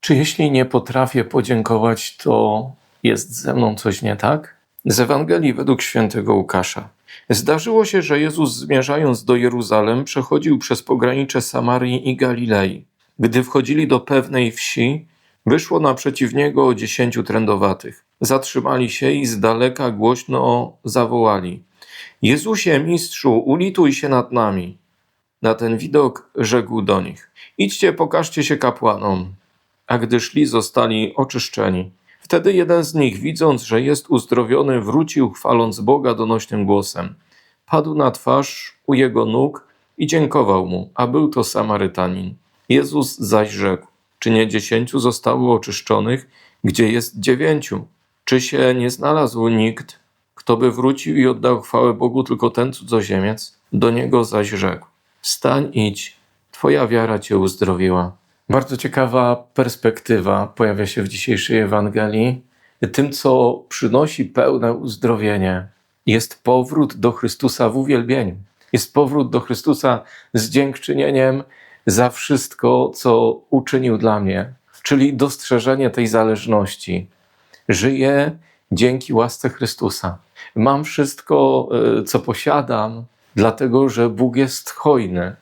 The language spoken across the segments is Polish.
Czy jeśli nie potrafię podziękować, to jest ze mną coś nie tak? Z Ewangelii według świętego Łukasza. Zdarzyło się, że Jezus zmierzając do Jeruzalem przechodził przez pogranicze Samarii i Galilei. Gdy wchodzili do pewnej wsi, wyszło naprzeciw niego dziesięciu trędowatych. Zatrzymali się i z daleka głośno zawołali: Jezusie, mistrzu, ulituj się nad nami. Na ten widok rzekł do nich: Idźcie, pokażcie się kapłanom. A gdy szli, zostali oczyszczeni. Wtedy jeden z nich, widząc, że jest uzdrowiony, wrócił, chwaląc Boga donośnym głosem. Padł na twarz u jego nóg i dziękował mu, a był to Samarytanin. Jezus zaś rzekł: Czy nie dziesięciu zostało oczyszczonych, gdzie jest dziewięciu? Czy się nie znalazł nikt, kto by wrócił i oddał chwałę Bogu, tylko ten cudzoziemiec? Do niego zaś rzekł: Wstań, idź, twoja wiara cię uzdrowiła. Bardzo ciekawa perspektywa pojawia się w dzisiejszej Ewangelii. Tym, co przynosi pełne uzdrowienie, jest powrót do Chrystusa w uwielbieniu. Jest powrót do Chrystusa z dziękczynieniem za wszystko, co uczynił dla mnie, czyli dostrzeżenie tej zależności. Żyję dzięki łasce Chrystusa. Mam wszystko, y, co posiadam, dlatego że Bóg jest hojny,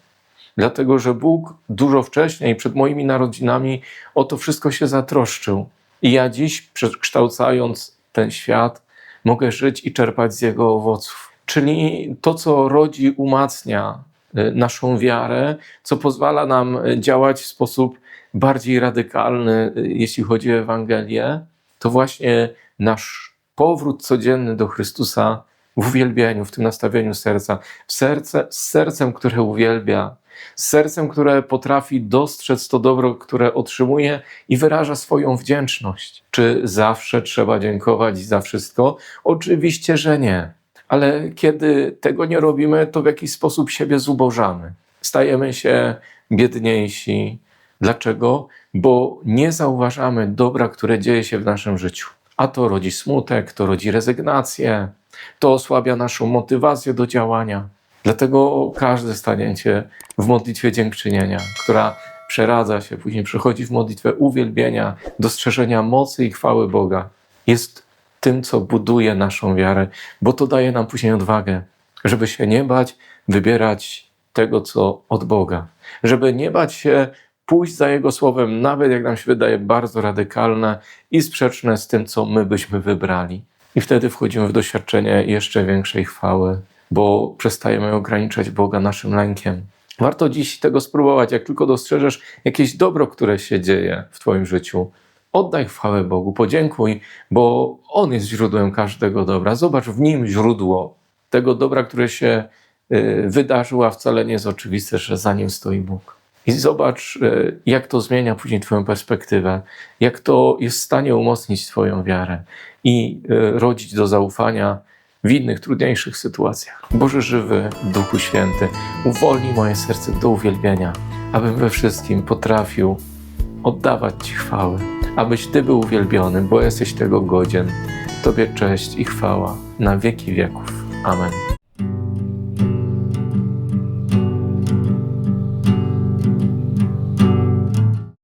dlatego że Bóg dużo wcześniej, przed moimi narodzinami, o to wszystko się zatroszczył. I ja dziś, przekształcając ten świat, mogę żyć i czerpać z jego owoców. Czyli to, co rodzi, umacnia y, naszą wiarę, co pozwala nam y, działać w sposób bardziej radykalny, y, jeśli chodzi o Ewangelię, to właśnie nasz powrót codzienny do Chrystusa w uwielbieniu, w tym nastawieniu serca, w serce, z sercem, które uwielbia, z sercem, które potrafi dostrzec to dobro, które otrzymuje i wyraża swoją wdzięczność. Czy zawsze trzeba dziękować za wszystko? Oczywiście, że nie. Ale kiedy tego nie robimy, to w jakiś sposób siebie zubożamy. Stajemy się biedniejsi. Dlaczego? Bo nie zauważamy dobra, które dzieje się w naszym życiu. A to rodzi smutek, to rodzi rezygnację, to osłabia naszą motywację do działania. Dlatego każde stanięcie w modlitwie dziękczynienia, która przeradza się, później przechodzi w modlitwę uwielbienia, dostrzeżenia mocy i chwały Boga, jest tym, co buduje naszą wiarę, bo to daje nam później odwagę, żeby się nie bać wybierać tego, co od Boga, żeby nie bać się pójść za Jego słowem, nawet jak nam się wydaje bardzo radykalne i sprzeczne z tym, co my byśmy wybrali. I wtedy wchodzimy w doświadczenie jeszcze większej chwały, bo przestajemy ograniczać Boga naszym lękiem. Warto dziś tego spróbować, jak tylko dostrzeżesz jakieś dobro, które się dzieje w Twoim życiu. Oddaj chwałę Bogu, podziękuj, bo On jest źródłem każdego dobra. Zobacz w Nim źródło tego dobra, które się y, wydarzyło, a wcale nie jest oczywiste, że za nim stoi Bóg. I zobacz, y, jak to zmienia później Twoją perspektywę, jak to jest w stanie umocnić Twoją wiarę i y, rodzić do zaufania w innych, trudniejszych sytuacjach. Boże żywy, Duchu Święty, uwolnij moje serce do uwielbienia, abym we wszystkim potrafił oddawać Ci chwałę, abyś Ty był uwielbiony, bo jesteś tego godzien. Tobie cześć i chwała na wieki wieków. Amen.